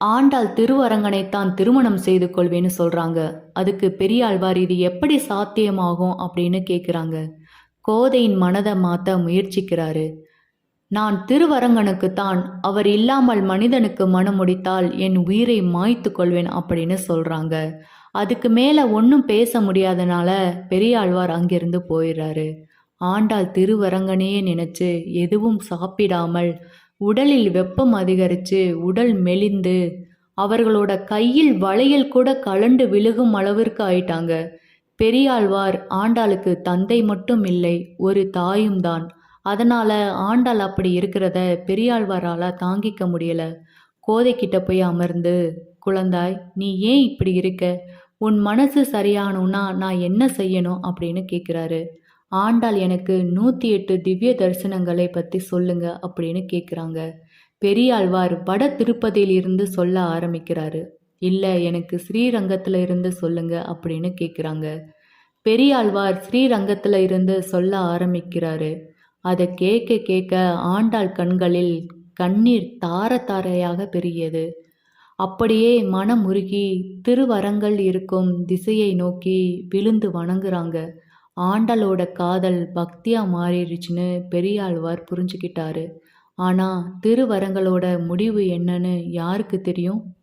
ஆண்டாள் திருவரங்கனைத்தான் திருமணம் செய்து கொள்வேன்னு சொல்றாங்க. அதுக்கு பெரியாழ்வார் இது எப்படி சாத்தியமாகும் அப்படின்னு கேட்குறாங்க கோதையின் மனதை மாற்ற முயற்சிக்கிறாரு. நான் திருவரங்கனுக்குத்தான் அவர் இல்லாமல் மனிதனுக்கு மனம் முடித்தால் என் உயிரை மாய்த்து கொள்வேன் அப்படின்னு சொல்றாங்க. அதுக்கு மேலே ஒன்றும் பேச முடியாதனால பெரியாழ்வார் அங்கிருந்து போயிடுறாரு. ஆண்டாள் திருவரங்கனையே நினைச்சு எதுவும் சாப்பிடாமல் உடலில் வெப்பம் அதிகரித்து உடல் மெலிந்து அவர்களோட கையில் வளையல் கூட கலண்டு விழுகும் அளவிற்கு ஆயிட்டாங்க. பெரியாழ்வார் ஆண்டாளுக்கு தந்தை மட்டும் இல்லை ஒரு தாயும் தான். அதனால ஆண்டாள் அப்படி இருக்கிறத பெரியாழ்வாரால தாங்கிக்க முடியல. கோதை போய் அமர்ந்து குழந்தாய் நீ ஏன் இப்படி இருக்க? உன் மனசு சரியானுன்னா நான் என்ன செய்யணும் அப்படின்னு கேட்குறாரு ஆண்டாள் எனக்கு நூற்றி எட்டு திவ்ய தரிசனங்களை பற்றி சொல்லுங்க அப்படின்னு கேட்குறாங்க பெரியாழ்வார் வட திருப்பதியில் இருந்து சொல்ல ஆரம்பிக்கிறாரு. இல்லை எனக்கு ஸ்ரீரங்கத்தில் இருந்து சொல்லுங்க அப்படின்னு கேட்குறாங்க பெரியாழ்வார் ஸ்ரீரங்கத்தில் இருந்து சொல்ல ஆரம்பிக்கிறாரு. அதை கேட்க கேட்க ஆண்டாள் கண்களில் கண்ணீர் தார தாரையாக பெருகியது. அப்படியே மனம் உருகி திருவரங்கள் இருக்கும் திசையை நோக்கி விழுந்து வணங்குறாங்க. ஆண்டாளோட காதல் பக்தியா மாறிடுச்சுன்னு பெரியாழ்வார் புரிஞ்சுக்கிட்டாரு. ஆனா திருவரங்களோட முடிவு என்னன்னு யாருக்கு தெரியும்?